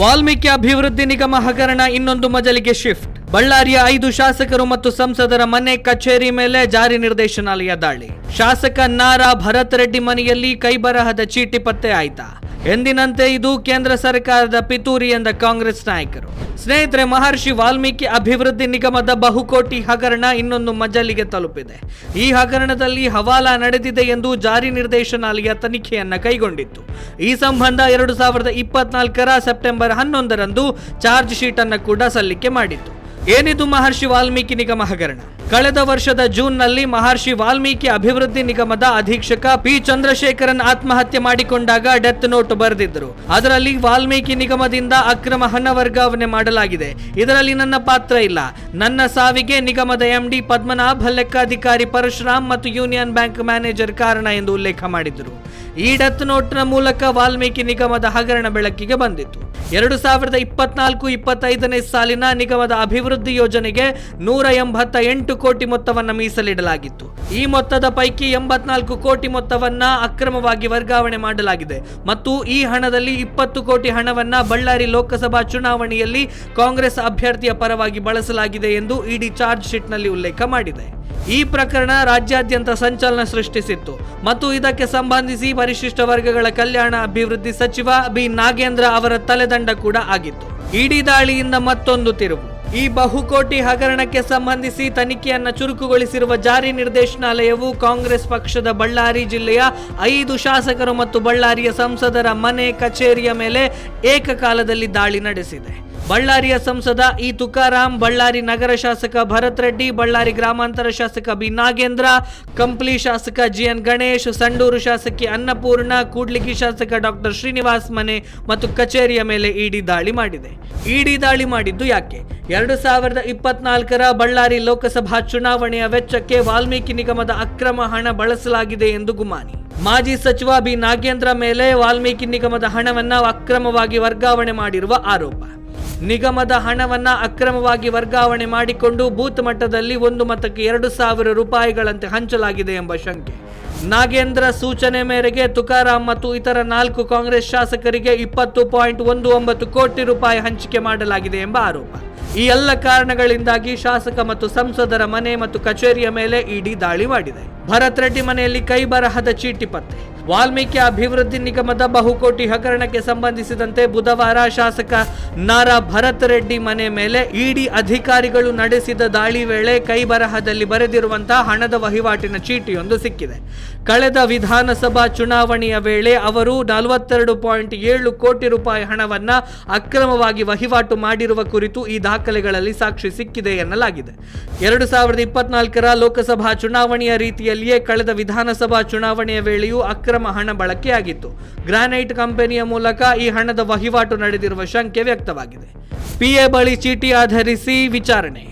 ವಾಲ್ಮೀಕಿ ಅಭಿವೃದ್ಧಿ ನಿಗಮ ಹಗರಣ ಇನ್ನೊಂದು ಮಜಲಿಗೆ ಶಿಫ್ಟ್. ಬಳ್ಳಾರಿಯ ಐದು ಶಾಸಕರು ಮತ್ತು ಸಂಸದರ ಮನೆ ಕಚೇರಿ ಮೇಲೆ ಜಾರಿ ನಿರ್ದೇಶನಾಲಯ ದಾಳಿ. ಶಾಸಕ ನಾರಾ ಭರತ್ ರೆಡ್ಡಿ ಮನೆಯಲ್ಲಿ ಕೈಬರಹದ ಚೀಟಿ ಪತ್ತೆ ಆಯ್ತಾ? ಎಂದಿನಂತೆ ಇದು ಕೇಂದ್ರ ಸರ್ಕಾರದ ಪಿತೂರಿ ಎಂದ ಕಾಂಗ್ರೆಸ್ ನಾಯಕರು. ಸ್ನೇಹಿತರೆ, ಮಹರ್ಷಿ ವಾಲ್ಮೀಕಿ ಅಭಿವೃದ್ಧಿ ನಿಗಮದ ಬಹುಕೋಟಿ ಹಗರಣ ಇನ್ನೊಂದು ಮಜಲಿಗೆ ತಲುಪಿದೆ. ಈ ಹಗರಣದಲ್ಲಿ ಹವಾಲಾ ನಡೆದಿದೆ ಎಂದು ಜಾರಿ ನಿರ್ದೇಶನಾಲಯ ತನಿಖೆಯನ್ನು ಕೈಗೊಂಡಿತ್ತು. ಈ ಸಂಬಂಧ ಎರಡು ಸಾವಿರದ ಇಪ್ಪತ್ನಾಲ್ಕರ ಸೆಪ್ಟೆಂಬರ್ ಹನ್ನೊಂದರಂದು ಚಾರ್ಜ್ ಶೀಟ್ ಅನ್ನು ಕೂಡ ಸಲ್ಲಿಕೆ ಮಾಡಿತ್ತು. ಏನಿದು ಮಹರ್ಷಿ ವಾಲ್ಮೀಕಿ ನಿಗಮ ಹಗರಣ? ಕಳೆದ ವರ್ಷದ ಜೂನ್ನಲ್ಲಿ ಮಹರ್ಷಿ ವಾಲ್ಮೀಕಿ ಅಭಿವೃದ್ಧಿ ನಿಗಮದ ಅಧೀಕ್ಷಕ ಪಿ ಚಂದ್ರಶೇಖರನ್ ಆತ್ಮಹತ್ಯೆ ಮಾಡಿಕೊಂಡಾಗ ಡೆತ್ ನೋಟ್ ಬರೆದಿದ್ದರು. ಅದರಲ್ಲಿ ವಾಲ್ಮೀಕಿ ನಿಗಮದಿಂದ ಅಕ್ರಮ ಹಣ ವರ್ಗಾವಣೆ ಮಾಡಲಾಗಿದೆ. ಇದರಲ್ಲಿ ನನ್ನ ಪಾತ್ರ ಇಲ್ಲ. ನನ್ನ ಸಾವಿಗೆ ನಿಗಮದ ಎಂಡಿ ಪದ್ಮನಾಭ ಲೆಕ್ಕಾಧಿಕಾರಿ ಪರಶುರಾಮ್ ಮತ್ತು ಯೂನಿಯನ್ ಬ್ಯಾಂಕ್ ಮ್ಯಾನೇಜರ್ ಕಾರಣ ಎಂದು ಉಲ್ಲೇಖ ಮಾಡಿದ್ದರು ಈ ಡೆತ್ ನೋಟ್ನ ಮೂಲಕ ವಾಲ್ಮೀಕಿ ನಿಗಮದ ಹಗರಣ ಬೆಳಕಿಗೆ ಬಂದಿತ್ತು. ಎರಡು ಸಾವಿರದ ಇಪ್ಪತ್ನಾಲ್ಕು ಇಪ್ಪತ್ತೈದನೇ ಸಾಲಿನ ನಿಗಮದ ಅಭಿವೃದ್ಧಿ ಯೋಜನೆಗೆ ನೂರ ಎಂಬತ್ತ ಎಂಟು ಕೋಟಿ ಮೊತ್ತವನ್ನ ಮೀಸಲಿಡಲಾಗಿತ್ತು. ಈ ಮೊತ್ತದ ಪೈಕಿ ಎಂಬತ್ನಾಲ್ಕು ಕೋಟಿ ಮೊತ್ತವನ್ನ ಅಕ್ರಮವಾಗಿ ವರ್ಗಾವಣೆ ಮಾಡಲಾಗಿದೆ. ಮತ್ತು ಈ ಹಣದಲ್ಲಿ ಇಪ್ಪತ್ತು ಕೋಟಿ ಹಣವನ್ನ ಬಳ್ಳಾರಿ ಲೋಕಸಭಾ ಚುನಾವಣೆಯಲ್ಲಿ ಕಾಂಗ್ರೆಸ್ ಅಭ್ಯರ್ಥಿಯ ಪರವಾಗಿ ಬಳಸಲಾಗಿದೆ ಎಂದು ಇಡಿ ಚಾರ್ಜ್ ಶೀಟ್ನಲ್ಲಿ ಉಲ್ಲೇಖ ಮಾಡಿದೆ. ಈ ಪ್ರಕರಣ ರಾಜ್ಯಾದ್ಯಂತ ಸಂಚಲನ ಸೃಷ್ಟಿಸಿತ್ತು. ಮತ್ತು ಇದಕ್ಕೆ ಸಂಬಂಧಿಸಿ ಪರಿಶಿಷ್ಟ ವರ್ಗಗಳ ಕಲ್ಯಾಣ ಅಭಿವೃದ್ಧಿ ಸಚಿವ ಬಿ ನಾಗೇಂದ್ರ ಅವರ ತಲೆದಂಡ ಕೂಡ ಆಗಿತ್ತು. ಇಡಿ ದಾಳಿಯಿಂದ ಮತ್ತೊಂದು ತಿರುವು. ಈ ಬಹುಕೋಟಿ ಹಗರಣಕ್ಕೆ ಸಂಬಂಧಿಸಿ ತನಿಖೆಯನ್ನ ಚುರುಕುಗೊಳಿಸಿರುವ ಜಾರಿ ನಿರ್ದೇಶನಾಲಯವು ಕಾಂಗ್ರೆಸ್ ಪಕ್ಷದ ಬಳ್ಳಾರಿ ಜಿಲ್ಲೆಯ ಐದು ಶಾಸಕರು ಮತ್ತು ಬಳ್ಳಾರಿಯ ಸಂಸದರ ಮನೆ ಕಚೇರಿಯ ಮೇಲೆ ಏಕಕಾಲದಲ್ಲಿ ದಾಳಿ ನಡೆಸಿದೆ. ಬಳ್ಳಾರಿಯ ಸಂಸದ ಇ ತುಕಾರಾಂ, ಬಳ್ಳಾರಿ ನಗರ ಶಾಸಕ ಭರತ್ ರೆಡ್ಡಿ, ಬಳ್ಳಾರಿ ಗ್ರಾಮಾಂತರ ಶಾಸಕ ಬಿ ನಾಗೇಂದ್ರ, ಕಂಪ್ಲಿ ಶಾಸಕ ಜಿಎನ್ ಗಣೇಶ್, ಸಂಡೂರು ಶಾಸಕಿ ಅನ್ನಪೂರ್ಣ, ಕೂಡ್ಲಿಗಿ ಶಾಸಕ ಡಾಕ್ಟರ್ ಶ್ರೀನಿವಾಸ್ ಮನೆ ಮತ್ತು ಕಚೇರಿಯ ಮೇಲೆ ಇಡಿ ದಾಳಿ ಮಾಡಿದೆ. ಇಡಿ ದಾಳಿ ಮಾಡಿದ್ದು ಯಾಕೆ? ಎರಡು ಸಾವಿರದ ಇಪ್ಪತ್ನಾಲ್ಕರ ಬಳ್ಳಾರಿ ಲೋಕಸಭಾ ಚುನಾವಣೆಯ ವೆಚ್ಚಕ್ಕೆ ವಾಲ್ಮೀಕಿ ನಿಗಮದ ಅಕ್ರಮ ಹಣ ಬಳಸಲಾಗಿದೆ ಎಂದು ಗುಮಾನಿ. ಮಾಜಿ ಸಚಿವ ಬಿ ನಾಗೇಂದ್ರ ಮೇಲೆ ವಾಲ್ಮೀಕಿ ನಿಗಮದ ಹಣವನ್ನು ಅಕ್ರಮವಾಗಿ ವರ್ಗಾವಣೆ ಮಾಡಿರುವ ಆರೋಪ. ನಿಗಮದ ಹಣವನ್ನ ಅಕ್ರಮವಾಗಿ ವರ್ಗಾವಣೆ ಮಾಡಿಕೊಂಡು ಬೂತ್ ಮಟ್ಟದಲ್ಲಿ ಒಂದು ಮತಕ್ಕೆ ಎರಡು ಸಾವಿರ ರೂಪಾಯಿಗಳಂತೆ ಹಂಚಲಾಗಿದೆ ಎಂಬ ಶಂಕೆ. ನಾಗೇಂದ್ರ ಸೂಚನೆ ಮೇರೆಗೆ ತುಕಾರಾಮ್ ಮತ್ತು ಇತರ ನಾಲ್ಕು ಕಾಂಗ್ರೆಸ್ ಶಾಸಕರಿಗೆ ಇಪ್ಪತ್ತು ಪಾಯಿಂಟ್ ಒಂದು ಒಂಬತ್ತು ಕೋಟಿ ರೂಪಾಯಿ ಹಂಚಿಕೆ ಮಾಡಲಾಗಿದೆ ಎಂಬ ಆರೋಪ. ಈ ಎಲ್ಲ ಕಾರಣಗಳಿಂದಾಗಿ ಶಾಸಕ ಮತ್ತು ಸಂಸದರ ಮನೆ ಮತ್ತು ಕಚೇರಿಯ ಮೇಲೆ ಇಡಿ ದಾಳಿ ಮಾಡಿದೆ. ಭರತ್ ರೆಡ್ಡಿ ಮನೆಯಲ್ಲಿ ಕೈ ಬರಹದ ಚೀಟಿ ಪತ್ತೆ. ವಾಲ್ಮೀಕಿ ಅಭಿವೃದ್ಧಿ ನಿಗಮದ ಬಹುಕೋಟಿ ಹಗರಣಕ್ಕೆ ಸಂಬಂಧಿಸಿದಂತೆ ಬುಧವಾರ ಶಾಸಕ ನಾರಾ ಭರತ್ ರೆಡ್ಡಿ ಮನೆ ಮೇಲೆ ಇಡಿ ಅಧಿಕಾರಿಗಳು ನಡೆಸಿದ ದಾಳಿ ವೇಳೆ ಕೈ ಬರಹದಲ್ಲಿ ಬರೆದಿರುವಂತಹ ಹಣದ ವಹಿವಾಟಿನ ಚೀಟಿಯೊಂದು ಸಿಕ್ಕಿದೆ. ಕಳೆದ ವಿಧಾನಸಭಾ ಚುನಾವಣೆಯ ವೇಳೆ ಅವರು ನಲವತ್ತೆರಡು ಪಾಯಿಂಟ್ ಏಳು ಕೋಟಿ ರೂಪಾಯಿ ಹಣವನ್ನ ಅಕ್ರಮವಾಗಿ ವಹಿವಾಟು ಮಾಡಿರುವ ಕುರಿತು ಈ ದಾಖಲೆಗಳಲ್ಲಿ ಸಾಕ್ಷಿ ಸಿಕ್ಕಿದೆ ಎನ್ನಲಾಗಿದೆ. ಎರಡು ಸಾವಿರದ ಇಪ್ಪತ್ನಾಲ್ಕರ ಲೋಕಸಭಾ ಚುನಾವಣೆಯ ರೀತಿಯಲ್ಲಿಯೇ ಕಳೆದ ವಿಧಾನಸಭಾ ಚುನಾವಣೆಯ ವೇಳೆಯೂ ಅಕ್ರಮ ಹಣ ಬಳಕೆಯಾಗಿತ್ತು. ಗ್ರಾನೈಟ್ ಕಂಪನಿಯ ಮೂಲಕ ಈ ಹಣದ ವಹಿವಾಟು ನಡೆದಿರುವ ಶಂಕೆ ವ್ಯಕ್ತವಾಗಿದೆ. ಪಿಎ ಬಳಿ ಚೀಟಿ ಆಧರಿಸಿ ವಿಚಾರಣೆ.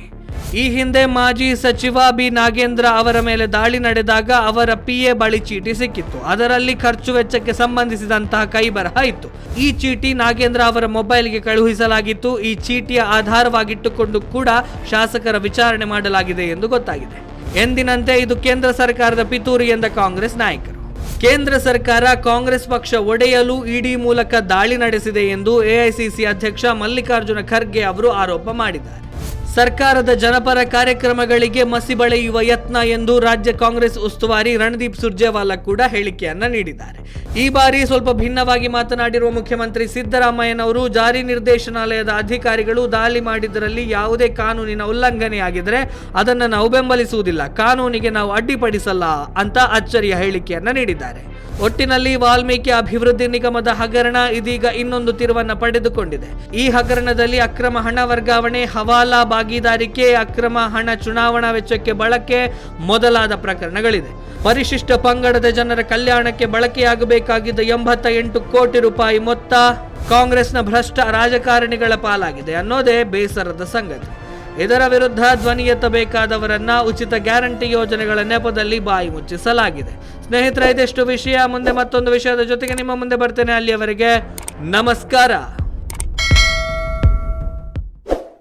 ಈ ಹಿಂದೆ ಮಾಜಿ ಸಚಿವ ಬಿ ನಾಗೇಂದ್ರ ಅವರ ಮೇಲೆ ದಾಳಿ ನಡೆದಾಗ ಅವರ ಪಿಎ ಬಳಿ ಚೀಟಿ ಸಿಕ್ಕಿತ್ತು. ಅದರಲ್ಲಿ ಖರ್ಚು ವೆಚ್ಚಕ್ಕೆ ಸಂಬಂಧಿಸಿದಂತಹ ಕೈಬರಹ ಇತ್ತು. ಈ ಚೀಟಿ ನಾಗೇಂದ್ರ ಅವರ ಮೊಬೈಲ್ಗೆ ಕಳುಹಿಸಲಾಗಿತ್ತು. ಈ ಚೀಟಿಯ ಆಧಾರವಾಗಿಟ್ಟುಕೊಂಡು ಕೂಡ ಶಾಸಕರ ವಿಚಾರಣೆ ಮಾಡಲಾಗಿದೆ ಎಂದು ಗೊತ್ತಾಗಿದೆ. ಎಂದಿನಂತೆ ಇದು ಕೇಂದ್ರ ಸರ್ಕಾರದ ಪಿತೂರಿ ಎಂದ ಕಾಂಗ್ರೆಸ್ ನಾಯಕರು. ಕೇಂದ್ರ ಸರ್ಕಾರ ಕಾಂಗ್ರೆಸ್ ಪಕ್ಷ ಒಡೆಯಲು ಇಡಿ ಮೂಲಕ ದಾಳಿ ನಡೆಸಿದೆ ಎಂದು ಎಐಸಿಸಿ ಅಧ್ಯಕ್ಷ ಮಲ್ಲಿಕಾರ್ಜುನ ಖರ್ಗೆ ಅವರು ಆರೋಪ ಮಾಡಿದ್ದಾರೆ. ಸರ್ಕಾರದ ಜನಪರ ಕಾರ್ಯಕ್ರಮಗಳಿಗೆ ಮಸಿ ಬಳೆಯುವ ಯತ್ನ ಎಂದು ರಾಜ್ಯ ಕಾಂಗ್ರೆಸ್ ಉಸ್ತುವಾರಿ ರಣದೀಪ್ ಸುರ್ಜೇವಾಲಾ ಕೂಡ ಹೇಳಿಕೆಯನ್ನ ನೀಡಿದ್ದಾರೆ. ಈ ಬಾರಿ ಸ್ವಲ್ಪ ಭಿನ್ನವಾಗಿ ಮಾತನಾಡಿರುವ ಮುಖ್ಯಮಂತ್ರಿ ಸಿದ್ದರಾಮಯ್ಯನವರು ಜಾರಿ ನಿರ್ದೇಶನಾಲಯದ ಅಧಿಕಾರಿಗಳು ದಾಳಿ ಮಾಡಿದರಲ್ಲಿ ಯಾವುದೇ ಕಾನೂನಿನ ಉಲ್ಲಂಘನೆಯಾಗಿದ್ರೆ ಅದನ್ನು ನಾವು ಬೆಂಬಲಿಸುವುದಿಲ್ಲ, ಕಾನೂನಿಗೆ ನಾವು ಅಡ್ಡಿಪಡಿಸಲ್ಲ ಅಂತ ಅಚ್ಚರಿಯ ಹೇಳಿಕೆಯನ್ನ ನೀಡಿದ್ದಾರೆ. ಒಟ್ಟಿನಲ್ಲಿ ವಾಲ್ಮೀಕಿ ಅಭಿವೃದ್ಧಿ ನಿಗಮದ ಹಗರಣ ಇದೀಗ ಇನ್ನೊಂದು ತಿರುವನ್ನ ಪಡೆದುಕೊಂಡಿದೆ. ಈ ಹಗರಣದಲ್ಲಿ ಅಕ್ರಮ ಹಣ ವರ್ಗಾವಣೆ, ಹವಾಲಾ ಭಾಗಿದಾರಿಕೆ, ಅಕ್ರಮ ಹಣ ಚುನಾವಣಾ ವೆಚ್ಚಕ್ಕೆ ಬಳಕೆ ಮೊದಲಾದ ಪ್ರಕರಣಗಳಿದೆ. ಪರಿಶಿಷ್ಟ ಪಂಗಡದ ಜನರ ಕಲ್ಯಾಣಕ್ಕೆ ಬಳಕೆಯಾಗಬೇಕಾಗಿದ್ದ ಎಂಬತ್ತ ಎಂಟು ಕೋಟಿ ರೂಪಾಯಿ ಮೊತ್ತ ಕಾಂಗ್ರೆಸ್ನ ಭ್ರಷ್ಟ ರಾಜಕಾರಣಿಗಳ ಪಾಲಾಗಿದೆ ಅನ್ನೋದೇ ಬೇಸರದ ಸಂಗತಿ. ಇದರ ವಿರುದ್ಧ ಧ್ವನಿ ಎತ್ತಬೇಕಾದವರನ್ನ ಉಚಿತ ಗ್ಯಾರಂಟಿ ಯೋಜನೆಗಳ ನೆಪದಲ್ಲಿ ಬಾಯಿ ಮುಚ್ಚಿಸಲಾಗಿದೆ. ಸ್ನೇಹಿತರ, ಇದೆಷ್ಟು ವಿಷಯ. ಮುಂದೆ ಮತ್ತೊಂದು ವಿಷಯದ ಜೊತೆಗೆ ನಿಮ್ಮ ಮುಂದೆ ಬರ್ತೇನೆ. ಅಲ್ಲಿಯವರೆಗೆ ನಮಸ್ಕಾರ.